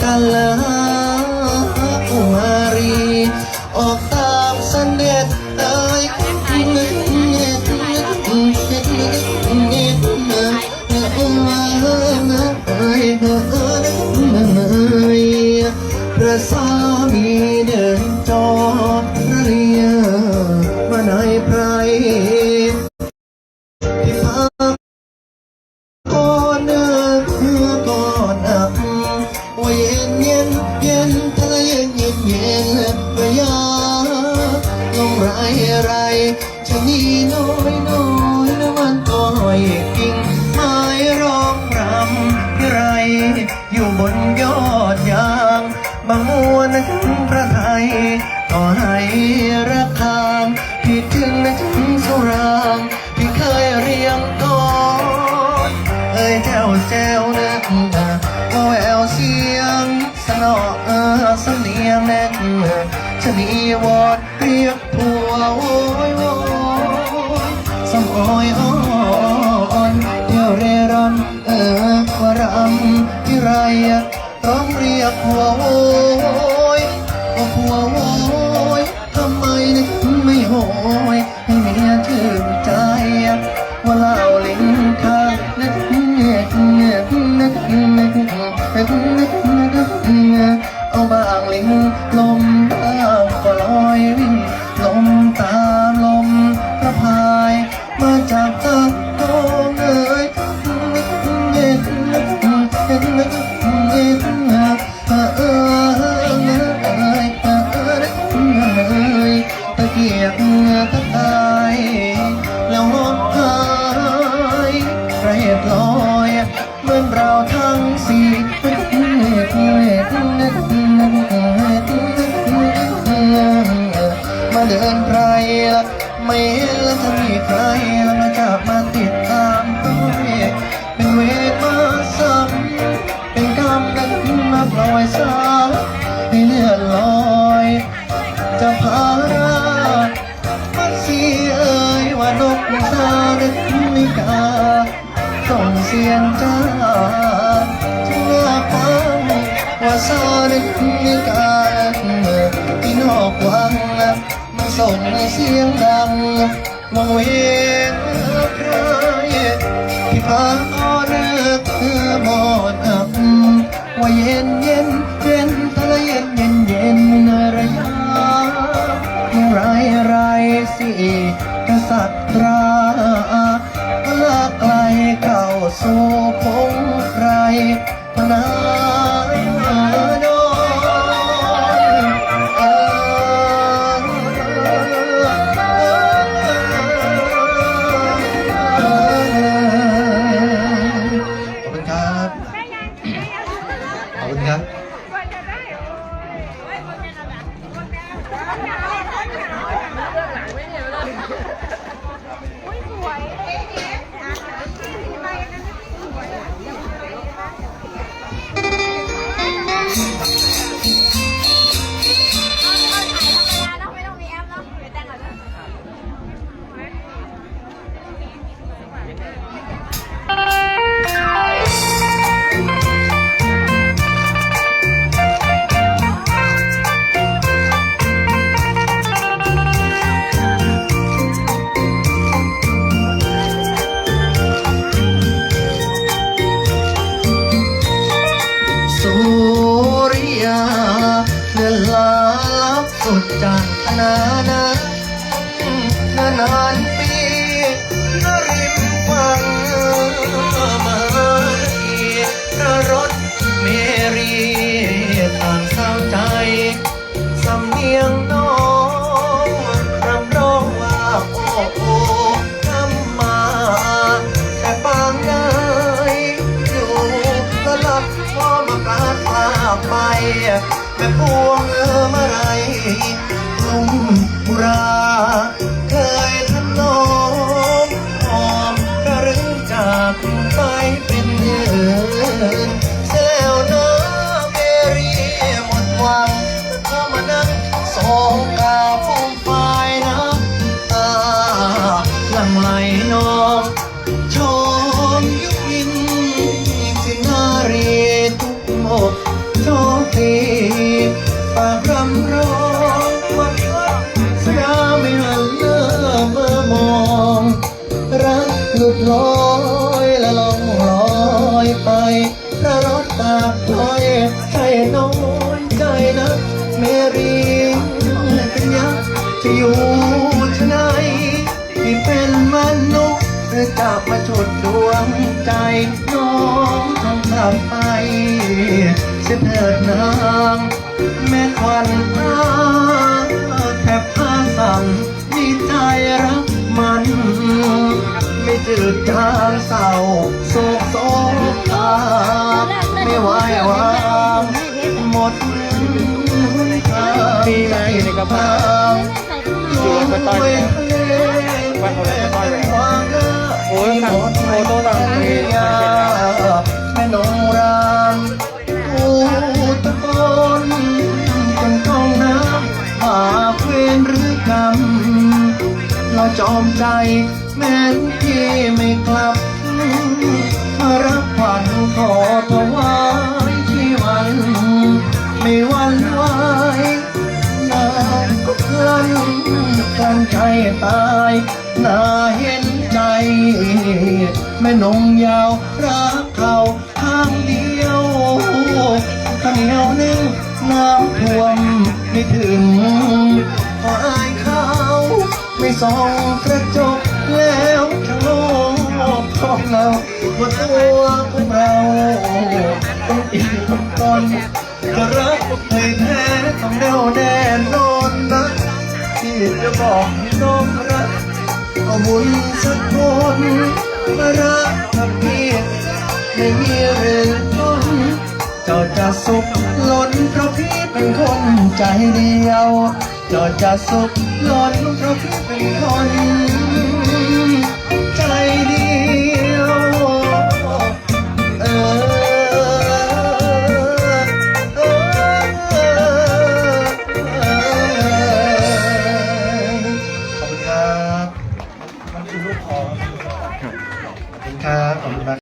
local. นีวอดเรียกผัวโอ้ยโอ้ยสมโอยอ่อนเที่ยวเร่ร่อน เออวรำที่ไรต้องเรียกผัวโอ้ยโอ้ผัวโอ้ยทำไมถึงไม่โหย เกียกตะกายแล้วหดหายเรียบร้อยเหมือนเราทั้งสี่มาเดินไพรละไม่เห็นแล้วจะมีใครแล้วมาจับมาติดตามด้วยเป็นเวทมาซ้ำเป็นกรรมนั้นมาปล่อยซ้ำ เสียงจ้าถึงหน้าฟังว่าสาเด็กมิกาที่นอกวังมันส่งเสียงดังวังเวงใครที่พาอ้อนเธอหมดอับว่าเย็นเย็นเย็นทะเลเย็นเย็นเย็นในระยะไรไรสิกษัตรา ขอบคุณครับ จานานานานานปีนริมฟังมาพระรถเมรีต่างเศร้าใจ สำเนียงน้องรำร้องว่าโอ้โอ้ทำมาแต่บางนายอยู่ตลับพอมากาดพาไปแม่พวุดลอยและลองลอยไปพรารถตาพลอยให้น้อยใจนะเมรีกันยัาจะอยู่ที่ไหนที่เป็นมนุษย์จะมาจุดดวงใจน้องทำตามไปเสด็จนางแม่ควัน กระเป๋าอยู่บนต้อยเนี่ยบ้านเขาเรียต้อยเลยโอ้ยสั่งโมโต้สั่งเพลงยแม่นงรามอูตะโกนจนต้องน้ำหาเวรหรือกรรมเราจอมใจแม้นพี่ไม่กลับมารับขวัญขอถวาย ตายน่าเห็นใจ แม่นงยาวรักเขาข้างเดียวข้างเหนียวหนึงน้ำท่วมไม่ถึงพออายเขาไม่ส่องกระจกแล้วทั้งโลกของเราบนตัวของเราต้องอิ่มตอนจะรักให้แท้ต้องแน่วแน่นอน จะบอกให้น้องรักก็บุญสักคนมารักกับพี่ไม่มีเรื่องต้นเจ้าจะสุขล้นเพราะพี่เป็นคนใจเดียวเจ้าจะสุขล้นเพราะพี่เป็นคน